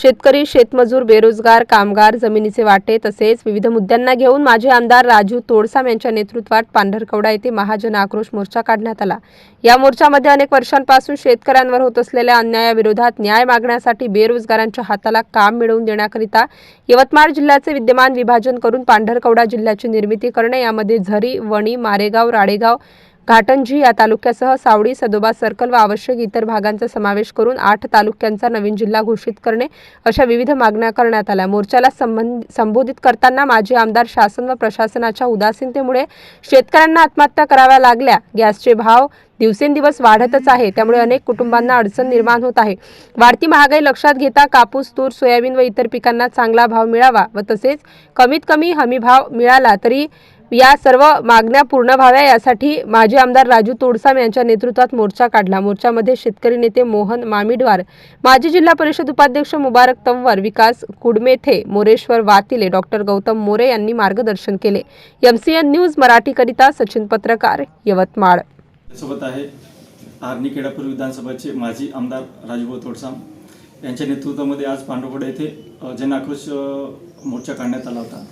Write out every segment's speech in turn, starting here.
शेतकरी शेतमजूर बेरोजगार कामगार जमिनीचे वाटे तसेच विविध मुद्द्यांना घेऊन माजी आमदार राजू तोडसाम यांच्या नेतृत्वात पांढरकवडा येथे महाजन आक्रोश मोर्चा काढण्यात आला. या मोर्चामध्ये अनेक वर्षांपासून शेतकऱ्यांवर होत असलेल्या अन्यायाविरोधात न्याय मागण्यासाठी बेरोजगारांच्या हाताला काम मिळवून देण्याकरिता यवतमाळ जिल्ह्याचे विद्यमान विभाजन करून पांढरकवडा जिल्ह्याची निर्मिती करणे यामध्ये झरी वणी मारेगाव राडेगाव घाटंजी या तालुक्यासह सावडी सदोबा सर्कल व आवश्यक इतर भागांचा समावेश करून आठ तालुक्यांचा नवीन जिल्हा घोषित करणे अशा विविध मागण्या करण्यात आल्या. मोर्चाला संबंध संबोधित करताना माजी आमदार शासन व प्रशासनाच्या उदासीनतेमुळे शेतकऱ्यांना आत्महत्या कराव्या लागल्या. गॅसचे भाव दिवसेंदिवस वाढतच आहे. त्यामुळे अनेक कुटुंबांना अडचण निर्माण होत आहे. वाढती महागाई लक्षात घेता कापूस तूर सोयाबीन व इतर पिकांना चांगला भाव मिळावा व तसेच कमीत कमी हमी भाव मिळाला तरी या सर्व मागण्या पूर्ण व्हाव्या यासाठी माजी आमदार राजू तोडसाम यांच्या नेतृत्वात मोर्चा काढला. मोर्चामध्ये शेतकरी नेते मोहन मामिडवार माजी जिल्हा परिषद उपाध्यक्ष मुबारक तंवर विकास कुडमेथे मोरेश्वर वातिले डॉक्टर गौतम मोरे यांनी मार्गदर्शन केले. एमसीएन न्यूज मराठीकरिता सचिन पत्रकार यवतमाळ. सोबत आहे आर्नी केडापूर विधानसभेचे माजी आमदार राजूभाऊ तोडसाम. यांच्या नेतृत्वामध्ये आज पांडवगड येथे जनआक्रोश मोर्चा काढण्यात आला होता.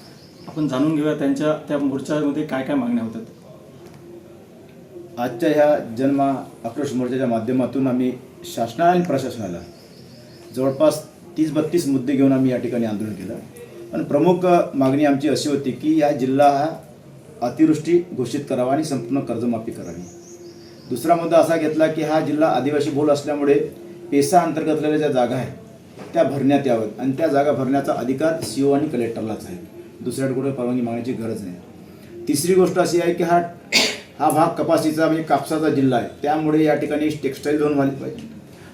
आपण जाणून घेऊया त्यांच्या त्या मोर्चामध्ये काय काय मागण्या होतात आजच्या ह्या जन्म आक्रोश मोर्चाच्या माध्यमातून आम्ही शासनाला आणि प्रशासनाला जवळपास तीस बत्तीस मुद्दे घेऊन आम्ही या ठिकाणी आंदोलन केलं. पण प्रमुख मागणी आमची अशी होती की या जिल्हा हा अतिवृष्टी घोषित करावा आणि संपूर्ण कर्जमाफी करावी. दुसरा मुद्दा असा घेतला की हा जिल्हा आदिवासी बोल असल्यामुळे पेसा अंतर्गतलेल्या ज्या जागा आहेत त्या भरण्यात याव्यात. आणि त्या जागा भरण्याचा अधिकार सी ओ आणि कलेक्टरलाच आहे. दुसऱ्याकडे कुठं परवानगी मागण्याची गरज नाही. तिसरी गोष्ट अशी आहे की हा हा भाग कपाशीचा म्हणजे कापसाचा जिल्हा आहे. त्यामुळे या ठिकाणी टेक्स्टाईल झोन व्हायला पाहिजे.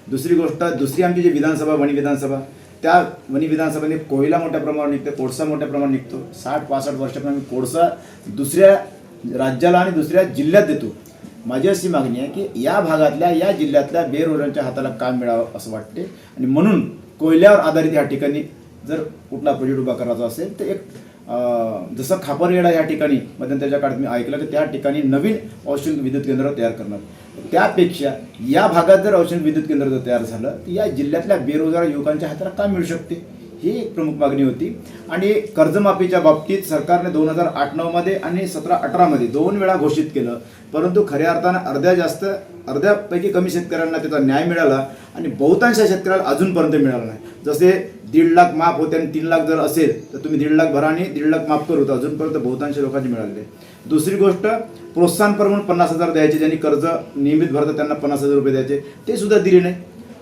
दुसरी गोष्ट दुसरी आमची जी विधानसभा वणी विधानसभा त्या वणी विधानसभेने कोयला मोठ्या प्रमाणावर निघतो कोळसा मोठ्या प्रमाणात निघतो. साठ पासष्ट वर्षापर्यंत आम्ही कोळसा दुसऱ्या राज्याला आणि दुसऱ्या जिल्ह्यात देतो. माझी अशी मागणी आहे की या भागातल्या या जिल्ह्यातल्या बेरोजगारांच्या हाताला काम मिळावं असं वाटते. आणि म्हणून कोयल्यावर आधारित या ठिकाणी जर कुठला प्रोजेक्ट उभा करायचा असेल तर एक जसं खापरगेडा या ठिकाणी मध्यंतरीच्या काळात मी ऐकलं की त्या ठिकाणी नवीन औष्णिक विद्युत केंद्र तयार करणार. त्यापेक्षा या भागात जर औष्णिक विद्युत केंद्र जर तयार झालं तर या जिल्ह्यातल्या बेरोजगार युवकांच्या हाताला काम मिळू शकते? ही एक प्रमुख मागणी होती. आणि कर्जमाफीच्या बाबतीत सरकारने दोन हजार आठ नऊमध्ये आणि सतरा अठरामध्ये दोन वेळा घोषित केलं. परंतु खऱ्या अर्थानं अर्ध्या जास्त अर्ध्यापैकी कमी शेतकऱ्यांना त्याचा न्याय मिळाला आणि बहुतांश शेतकऱ्याला अजूनपर्यंत मिळाला नाही. जसे दीड लाख माफ होते आणि तीन लाख जर असेल तर तुम्ही दीड लाख भरा आणि दीड लाख माफ करू तर अजूनपर्यंत बहुतांश लोकांचे मिळाले दुसरी गोष्ट प्रोत्साहनपर म्हणून पन्नास हजार द्यायचे ज्यांनी कर्ज नियमित भरतात त्यांना पन्नास हजार रुपये द्यायचे. ते सुद्धा दिले नाही.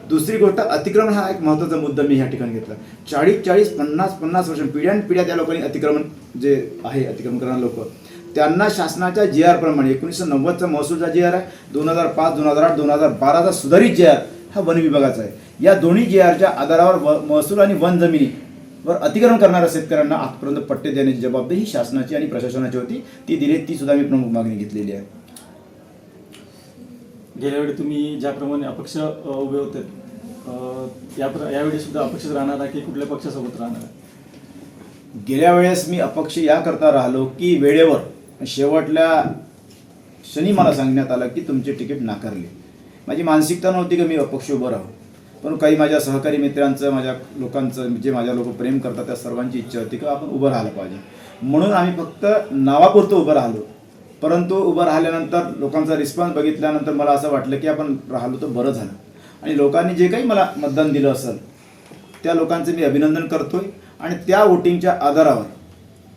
दुसरी गोष्ट अतिक्रमण हा एक महत्त्वाचा मुद्दा मी ह्या ठिकाणी घेतला. चाळीस चाळीस पन्नास पन्नास वर्ष पिढ्यानपिढ्या त्या लोकांनी अतिक्रमण जे आहे अतिक्रमण करणारे लोक त्यांना शासनाच्या जी आर प्रमाणे एकोणीसशे नव्वदचा महसूलचा जी आर आहे. दोन हजार पाच दोन हजार आठ दोन हजार बाराचा सुधारित जी आर हा वन विभागाचा आहे. या दोन्ही जी आरच्या आधारावर व महसूल आणि वन जमिनीवर अतिक्रमण करणाऱ्या शेतकऱ्यांना आजपर्यंत पट्टे देण्याची जबाबदारी ही शासनाची आणि प्रशासनाची होती. ती दिली ती सुद्धा मी प्रमुख मागणी घेतलेली आहे. गेल्या वेळी तुम्ही ज्याप्रमाणे अपक्ष उभे होते यावेळी सुद्धा अपक्षच राहणार आहे की कुठल्या पक्षासोबत राहणार आहे? गेल्या वेळेस मी अपक्ष याकरता राहिलो की वेळेवर शेवटल्या शनी मला सांगण्यात आलं की तुमचे तिकीट नाकारले. माझी मानसिकता नव्हती की मी अपक्ष उभं राहू. पण काही माझ्या सहकारी मित्रांचं माझ्या लोकांचं जे माझ्या लोक प्रेम करतात त्या सर्वांची इच्छा होती की आपण उभं राहिलं पाहिजे. म्हणून आम्ही फक्त नावापुरतं उभं राहिलो. परंतु उभं राहिल्यानंतर लोकांचा रिस्पॉन्स बघितल्यानंतर मला असं वाटलं की आपण राहिलो तर बरं झालं. आणि लोकांनी जे काही मला मतदान दिलं असेल त्या लोकांचं मी अभिनंदन करतोय. आणि त्या वोटिंगच्या आधारावर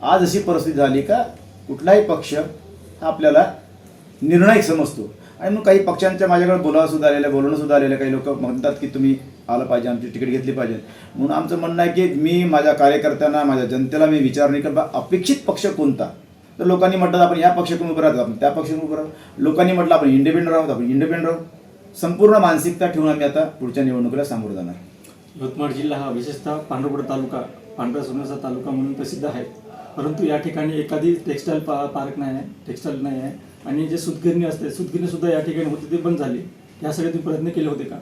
आज अशी परिस्थिती झाली का कुठलाही पक्ष हा आपल्याला निर्णायक समजतो. आणि मग काही पक्षांच्या माझ्याकडे बोलावं सुद्धा आलेलं बोलणं सुद्धा आलेलं काही लोक म्हणतात की तुम्ही आलं पाहिजे आमची तिकीट घेतली पाहिजे. म्हणून आमचं म्हणणं आहे की मी माझ्या कार्यकर्त्यांना माझ्या जनतेला मी विचारणी की बा अपेक्षित पक्ष कोणता? तर लोकांनी म्हटलं आपण या पक्षातून उभं राहतो आपण त्या पक्षातून उभं राहू लोकांनी म्हटलं आपण इंडिपेंडंट राहू आपण इंडिपेंडंट राहू. संपूर्ण मानसिकता ठेवून आम्ही आता पुढच्या निवडणुकीला सामोरं जाणार. यवतमाळ जिल्हा हा विशेषतः पांढरपूर तालुका पांढऱ्या सोन्याचा तालुका म्हणून प्रसिद्ध आहे. परंतु या ठिकाणी एखादी टेक्स्टाईल पा पार्क नाही आहे टेक्स्टाईल नाही आहे. आणि जे सूतगिरणी असते सुतगिरणी सुद्धा या ठिकाणी होती ती बंद झाली. यासाठी तुम्ही प्रयत्न केले होते का?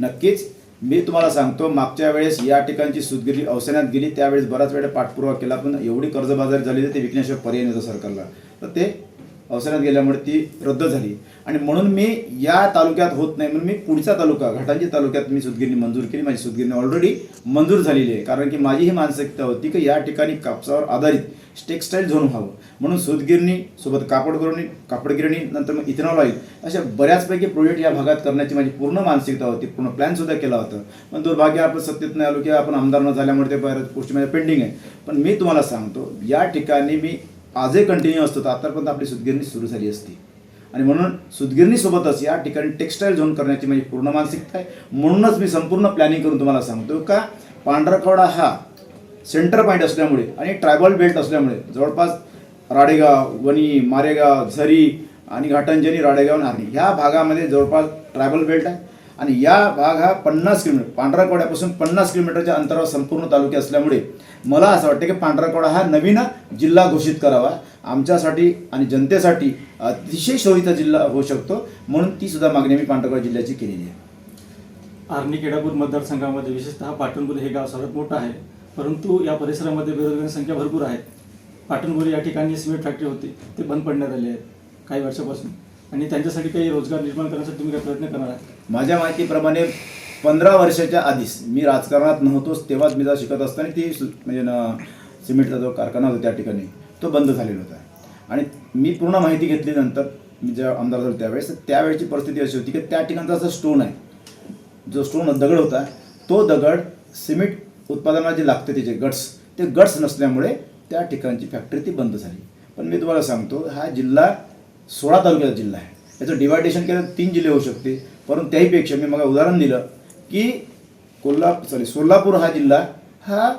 नक्कीच. मी तुम्हाला सांगतो मागच्या वेळेस या ठिकाणची सुतगिरी अवसानात गेली त्यावेळेस बराच वेळा पाठपुरावा केला पण एवढी कर्जबाजारी झाली तर ते विकण्याशिवाय पर्याय नव्हता सरकारला. तर ते अवसानात गेल्यामुळे ती रद्द झाली. आणि म्हणून मी या तालुक्यात होत नाही म्हणून मी पुढचा तालुका घाटांची तालुक्यात मी सुतगिरणी मंजूर केली. माझी सुतगिरणी ऑलरेडी मंजूर झालेली आहे. कारण की माझी ही मानसिकता होती की या ठिकाणी कापसावर आधारित टेक्स्टाईल झोन व्हावं. म्हणून सुदगिरणी सोबत कापड गिरणी कापड गिरणी नंतर मग इथेनॉल ऑइल अशा बऱ्याचपैकी प्रोजेक्ट या भागात करण्याची माझी पूर्ण मानसिकता होती. पूर्ण प्लॅन सुद्धा केला होता. पण दुर्भाग्य आपण सत्तेत नाही आलो की आपण आमदार न झाल्यामुळे ते बऱ्याच गोष्टी माझ्या पेंडिंग आहे. पण मी तुम्हाला सांगतो या ठिकाणी मी आजही कंटिन्यू असतो. तर आतापर्यंत आपली सुतगिरणी सुरू झाली असती. आणि म्हणून सुदगिरणीसोबतच या ठिकाणी टेक्स्टाईल झोन करण्याची माझी पूर्ण मानसिकता आहे. म्हणूनच मी संपूर्ण प्लॅनिंग करून तुम्हाला सांगतो का पांढरकवडा हा सेंटर पॉईंट असल्यामुळे आणि ट्रायबल बेल्ट असल्यामुळे जवळपास राडेगाव वणी मारेगाव झरी आणि घाटंजनी राडेगाव नारणी ह्या भागामध्ये जवळपास ट्रायबल बेल्ट आहे. आणि या भाग हा पन्नास किलोमीटर पांढराकवड्यापासून पन्नास किलोमीटरच्या अंतरावर संपूर्ण तालुके असल्यामुळे मला असं वाटतं की पांढराकवडा हा नवीन जिल्हा घोषित करावा. आमच्यासाठी आणि जनतेसाठी अतिशय शोभीचा जिल्हा होऊ शकतो. म्हणून ती सुद्धा मागणी मी पांढरकवडा जिल्ह्याची केलेली आहे. आर्णी केडापूर मतदारसंघामध्ये विशेषतः पाटणपुरी हे गाव सर्वात मोठं आहे. परंतु या परिसरामध्ये बेरोजगारी संख्या भरपूर आहे. पाटणपुरी या ठिकाणी सिमेंट फॅक्टरी होती. ते बंद पडण्यात आले आहेत काही वर्षापासून. आणि त्यांच्यासाठी काही रोजगार निर्माण करण्यासाठी तुम्ही काही प्रयत्न करणार आहात? माझ्या माहितीप्रमाणे पंधरा वर्षाच्या आधीच मी राजकारणात नव्हतोच तेव्हाच मी जर शिकत असताना ती म्हणजे न सिमेंटचा जो कारखाना होता त्या ठिकाणी तो बंद झालेला होता. आणि मी पूर्ण माहिती घेतल्यानंतर मी जेव्हा आमदार झालो त्यावेळेस त्यावेळेची परिस्थिती अशी होती की त्या ठिकाणचा जो स्टोन आहे. जो स्टोन दगड होता तो दगड सिमेंट उत्पादनाला जे लागते त्याचे गट्स ते गट्स नसल्यामुळे त्या ठिकाणची फॅक्टरी ती बंद झाली. पण मी तुम्हाला सांगतो हा जिल्हा सोळा तालुक्याचा जिल्हा आहे. याचं डिवायडेशन केलं तीन जिल्हे होऊ शकते. परंतु त्याहीपेक्षा मी मग उदाहरण दिलं की कोल्हापूर सॉरी सोलापूर हा जिल्हा हा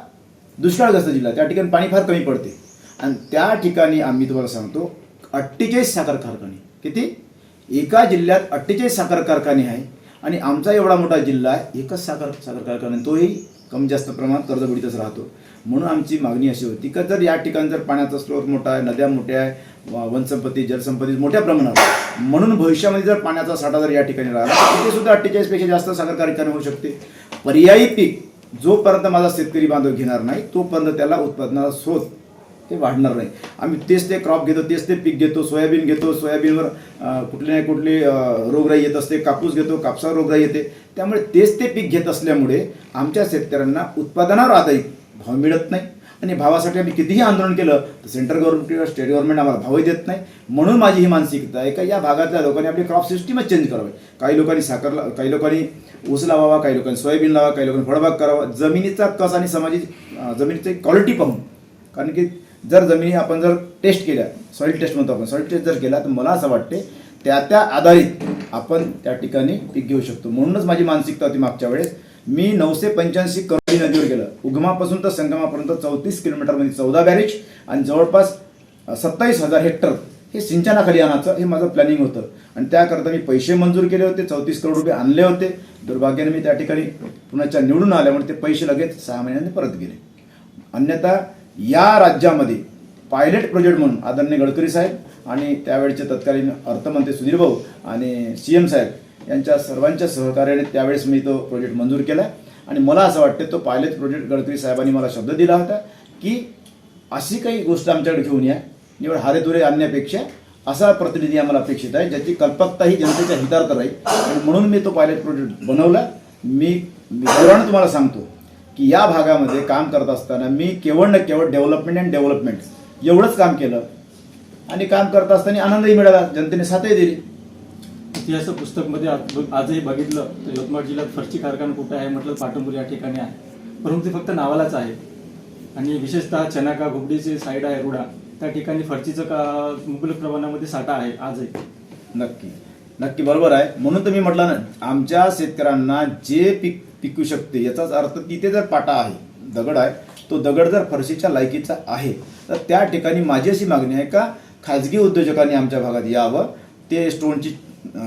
दुष्काळग्रस्त जिल्हा. त्या ठिकाणी पाणी फार कमी पडते. आणि त्या ठिकाणी आम्ही तुम्हाला सांगतो अठ्ठेचाळीस साखर कारखाने. किती? एका जिल्ह्यात अठ्ठेचाळीस साखर कारखाने आहे आणि आमचा एवढा मोठा जिल्हा आहे एकच साखर साखर कारखाना तोही कमी जास्त प्रमाणात कर्जबुडीतच राहतो. म्हणून आमची मागणी अशी होती का जर या ठिकाणी जर पाण्याचा स्रोत मोठा आहे नद्या मोठ्या आहे वनसंपत्ती जलसंपत्ती मोठ्या प्रमाणात म्हणून भविष्यामध्ये जर पाण्याचा साठा जर या ठिकाणी राहिला तर तिथे सुद्धा अठ्ठेचाळीसपेक्षा जास्त साखर कारखाने होऊ शकते. पर्यायी पीक जोपर्यंत माझा शेतकरी बांधव घेणार नाही तोपर्यंत त्याला उत्पादनाचा स्रोत ते वाढणार नाही. आम्ही तेच ते क्रॉप घेतो तेच ते पीक घेतो सोयाबीन घेतो सोयाबीनवर कुठली नाही कुठली रोगराई येत असते कापूस घेतो कापसावर रोगराई येते. त्यामुळे तेच ते पीक घेत असल्यामुळे आमच्या शेतकऱ्यांना उत्पादनावर आधारित भाव मिळत नाही. आणि भावासाठी आम्ही कितीही आंदोलन केलं तर सेंट्रल गव्हर्नमेंट किंवा स्टेट गव्हर्नमेंट आम्हाला भावही देत नाही. म्हणून माझी ही मानसिकता आहे का या भागातल्या लोकांनी आपली क्रॉप सिस्टीमच चेंज करावी. काही लोकांनी साखर काही लोकांनी ऊस लावावा काही लोकांनी सोयाबीन लावा काही लोकांनी फळबाग करावा. जमिनीचा कस आणि समाजी जमिनीची क्वालिटी पाहून. कारण की जर जमिनी आपण जर टेस्ट केल्या सॉईल टेस्ट म्हणतो आपण सॉईल टेस्ट जर केला तर मला असं वाटते त्या त्या आधारित आपण त्या ठिकाणी पीक घेऊ शकतो. म्हणूनच माझी मानसिकता होती मागच्या वेळेस. मी नऊशे पंच्याऐंशी करोडी नदीवर गेलं. उगमापासून तर संगमापर्यंत चौतीस किलोमीटरमध्ये म्हणजे चौदा बॅरेज आणि जवळपास सत्तावीस हजार हेक्टर हे सिंचनाखाली आणायचं हे माझं प्लॅनिंग होतं. आणि त्याकरता मी पैसे मंजूर केले होते चौतीस करोड रुपये आणले होते. दुर्भाग्याने मी त्या ठिकाणी पुण्याच्या निवडून आल्यामुळे ते पैसे लगेच सहा महिन्यांनी परत गेले. अन्यथा या राज्यामध्ये पायलट प्रोजेक्ट म्हणून आदरणीय गडकरी साहेब आणि त्यावेळचे तत्कालीन अर्थमंत्री सुधीर भाऊ आणि सी एम साहेब यांच्या सर्वांच्या सहकार्याने त्यावेळेस मी तो प्रोजेक्ट मंजूर केला. आणि मला असं वाटतं तो पायलट प्रोजेक्ट गडकरी साहेबांनी मला शब्द दिला होता की अशी काही गोष्ट आमच्याकडे घेऊन या. निवड हारेदुरे आणण्यापेक्षा असा प्रतिनिधी आम्हाला अपेक्षित आहे ज्याची कल्पकता ही जनतेच्या हितार्थ राहील. आणि म्हणून मी तो पायलट प्रोजेक्ट बनवला. मी विवरण तुम्हाला सांगतो की या भागामध्ये काम करत असताना मी केवळ न केवळ डेव्हलपमेंट अँड डेव्हलपमेंट एवढंच काम केलं. आणि काम करत असताना आनंदही मिळाला जनतेने साथही दिली. इतिहास पुस्तकमध्ये आज- बघ- आजही बघितलं तर यवतमाळ जिल्ह्यात फरची कारखाना कुठे आहे म्हटलं पाटणपूर या ठिकाणी आहे. परंतु ते फक्त नावालाच आहे. आणि विशेषतः चनाका घुबडीचे साईड आहे रुडा त्या ठिकाणी फरचीचं का मुबलक प्रमाणामध्ये साठा आहे आजही. नक्की. नक्की बरोबर आहे. म्हणून तर मी म्हटलं ना आमच्या शेतकऱ्यांना जे पीक पिकू शकते याचाच अर्थ तिथे जर पाटा आहे दगड आहे तो दगड जर फरशीच्या लायकीचा आहे तर त्या ठिकाणी माझी अशी मागणी आहे का खाजगी उद्योजकांनी आमच्या भागात यावं ते स्टोनची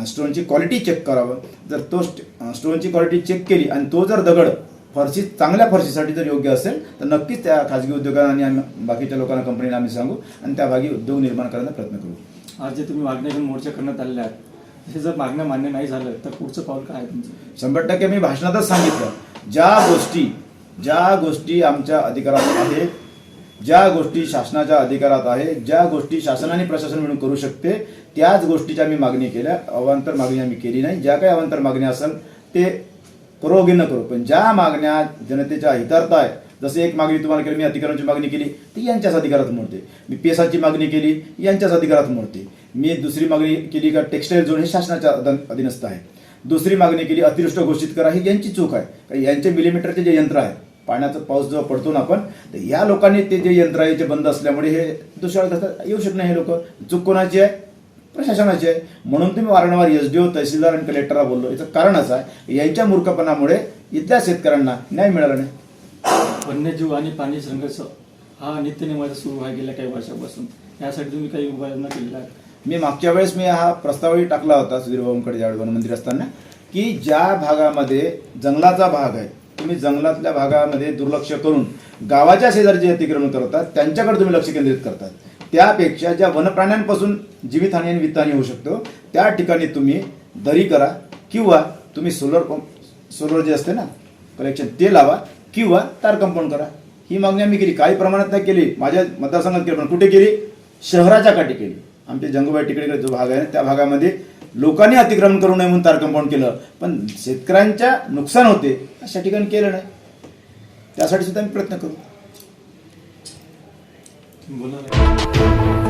स्टोनची क्वालिटी चेक करावं. जर तो स्टोनची क्वालिटी चेक केली आणि तो जर दगड फरशी चांगल्या फरशीसाठी जर योग्य असेल तर नक्कीच त्या खाजगी उद्योगांना आणि आम्ही बाकीच्या लोकांना कंपनीला आम्ही सांगू आणि त्या भागी उद्योग निर्माण करण्याचा प्रयत्न करू. आज जे तुम्ही मागण्या घेऊन मोर्चा करण्यात आलेल्या आहेत हे जर मागण्या मान्य नाही झालं तर पुढचं पाऊल काय आहे तुमचं? शंभर टक्के मी भाषणातच सांगितलं. ज्या गोष्टी ज्या गोष्टी आमच्या अधिकारात आहेत ज्या गोष्टी शासनाच्या अधिकारात आहे ज्या गोष्टी शासनाने प्रशासन मिळून करू शकते त्याच गोष्टीच्या आम्ही मागणी केल्या. अवांतर मागणी आम्ही केली नाही. ज्या काही अवांतर मागण्या असेल ते करो की न करू. पण ज्या मागण्या जनतेच्या हितार्थ आहे जसे एक मागणी तुम्हाला केली मी अधिकारांची मागणी केली ती यांच्याच अधिकारात मोडते. मी पेसाची मागणी केली यांच्याच अधिकारात मोडते. मी दुसरी मागणी केली का टेक्स्टाईल झोन हे शासनाच्या अधीन- अधीनस्थ आहे. दुसरी मागणी केली अतिवृष्ट घोषित करा ही यांची चूक आहे. यांचे मिलीमीटरचे जे यंत्र आहे पाण्याचा पाऊस जेव्हा पडतो ना आपण तर या लोकांनी ते जे यंत्र आहे ते बंद असल्यामुळे हे दुष्काळ करतात येऊ शकत नाही हे लोक. चूक कोणाची आहे? प्रशासनाची आहे. म्हणून तुम्ही वारंवार एस डी ओ तहसीलदार आणि कलेक्टरला बोललो. याचं कारण असं आहे यांच्या मूर्खपणामुळे इथल्या शेतकऱ्यांना न्याय मिळाला नाही. वन्यजीव आणि पाणी संघर्ष हा नित्यनेमाचा सुरू आहे गेल्या काही वर्षापासून. यासाठी तुम्ही काही उपाययोजना केलेल्या मी मागच्या वेळेस मी हा प्रस्तावही टाकला होता सुधीर भाऊंकडे ज्यावेळी वनमंत्री असताना की ज्या भागामध्ये जंगलाचा भाग आहे तुम्ही जंगलातल्या भागामध्ये दुर्लक्ष करून गावाच्या शेजारी जे अतिक्रमण करतात त्यांच्याकडे तुम्ही लक्ष केंद्रित करतात. त्यापेक्षा ज्या वनप्राण्यांपासून जीवितहानी आणि वित्तहानी होऊ शकतो त्या ठिकाणी तुम्ही दरी करा किंवा तुम्ही सोलर पंप सोलर जे असते ना कलेक्शन ते लावा किंवा तार कंपाऊंड करा. ही मागणी आम्ही केली. काही प्रमाणात नाही केली. माझ्या मतदारसंघात केली पण कुठे केली? शहराच्या काठी केली. आमच्या जंगूबाई टिकडे जो भाग आहे त्या भागामध्ये लोकांनी अतिक्रमण करू नये म्हणून तार कंपाऊंड केलं. पण शेतकऱ्यांच्या नुकसान होते अशा ठिकाणी केलं नाही. त्यासाठी सुद्धा आम्ही प्रयत्न करू. बोला